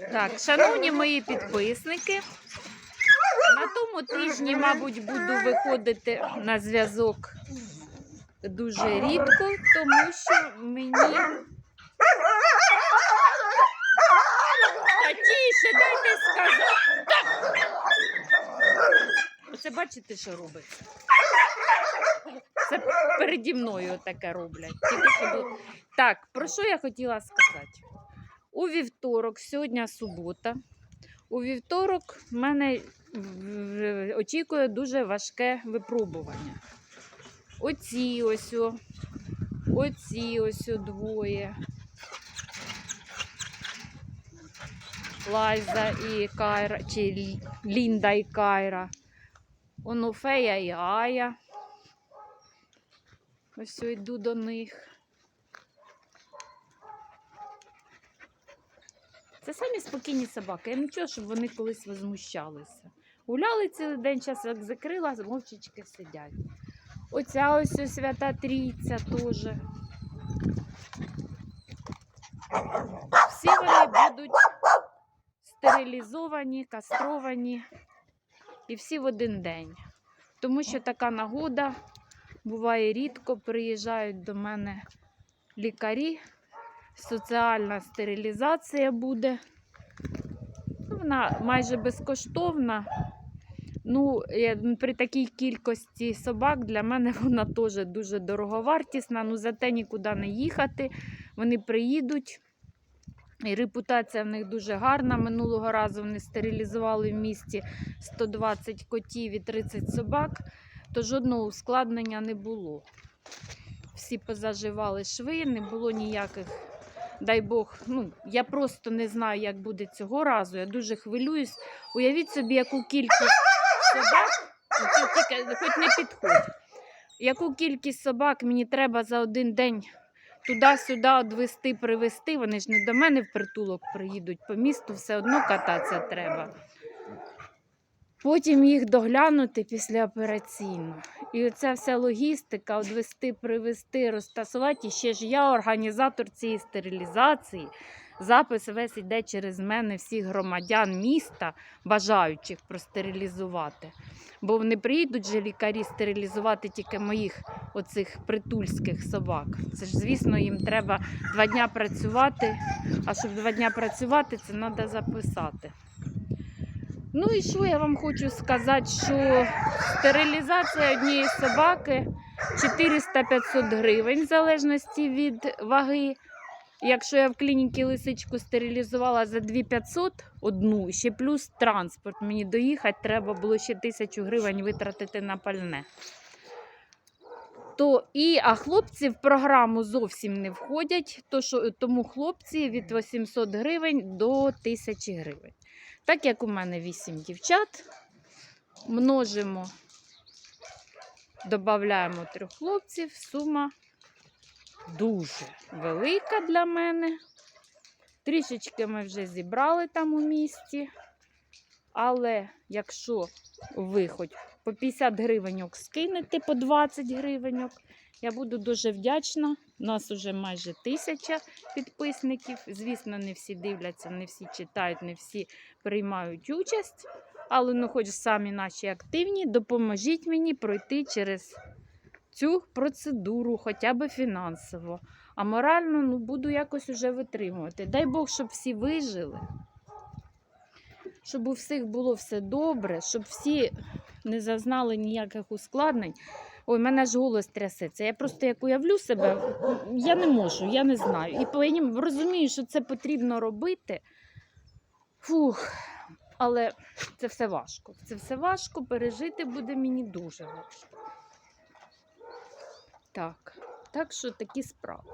Так, шановні мої підписники, на тому тижні, мабуть, буду виходити на зв'язок дуже рідко, тому що мені. Та тіше, дайте сказати. Оце бачите, що робиться? Це переді мною таке роблять. Тільки що Так, про що я хотіла сказати? У вівторок, сьогодні субота. У вівторок мене очікує дуже важке випробування. Оці ось, оці ось двоє. Лайза і Кайра, чи Лінда і Кайра. Онуфея і Ая. Ось йду до них. Це самі спокійні собаки. Я нічого, щоб вони колись возмущалися. Гуляли цілий день, час як закрила, мовчечки сидять. Оця ось ось свята трійця теж. Всі вони будуть стерилізовані, кастровані і всі в один день. Тому що така нагода буває рідко, приїжджають до мене лікарі, соціальна стерилізація буде. Ну, Вона майже безкоштовна. Ну, при такій кількості собак для мене вона теж дуже дороговартісна. Ну, зате нікуди не їхати. Вони приїдуть. І репутація в них дуже гарна. Минулого разу вони стерилізували в місті 120 котів і 30 собак, то жодного ускладнення не було. Всі позаживали шви, не було ніяких. Дай Бог, ну я просто не знаю, як буде цього разу. Я дуже хвилююсь. Уявіть собі, яку кількість собак, тільки хоч не підходь. Яку кількість собак мені треба за один день туди-сюди одвести, привезти. Вони ж не до мене в притулок приїдуть по місту, все одно кататися треба. Потім їх доглянути післяопераційно. І оця вся логістика, одвести, привезти, розтасувати. І ще ж я організатор цієї стерилізації. Запис весь іде через мене всіх громадян міста, бажаючих простерилізувати. Бо вони приїдуть же лікарі стерилізувати тільки моїх оцих притульських собак. Це ж, звісно, їм треба два дня працювати, а щоб два дня працювати, це треба записати. Ну і що я вам хочу сказати, що стерилізація однієї собаки 400-500 гривень, в залежності від ваги. Якщо я в клініці лисичку стерилізувала за 2500 одну, ще плюс транспорт, мені доїхати треба було ще тисячу гривень витратити на пальне. То і, а хлопці в програму зовсім не входять, то що, тому хлопці від 800 гривень до 1000 гривень. Так як у мене 8 дівчат, множимо, додаємо трьох хлопців, сума дуже велика для мене. Трішечки ми вже зібрали там у місті. Але якщо ви хоч по 50 гривеньок скинете, по 20 гривеньок, я буду дуже вдячна. У нас вже майже тисяча підписників. Звісно, не всі дивляться, не всі читають, не всі приймають участь. Але ну, хоч самі наші активні, допоможіть мені пройти через цю процедуру, хоча б фінансово. А морально ну, буду якось уже витримувати. Дай Бог, щоб всі вижили, щоб у всіх було все добре, щоб всі не зазнали ніяких ускладнень. Ой, мене ж голос трясеться. Я просто як уявлю себе, я не можу, я не знаю. І потім розумію, що це потрібно робити. Фух, але це все важко. Це все важко, пережити буде мені дуже важко. Так, так що такі справи.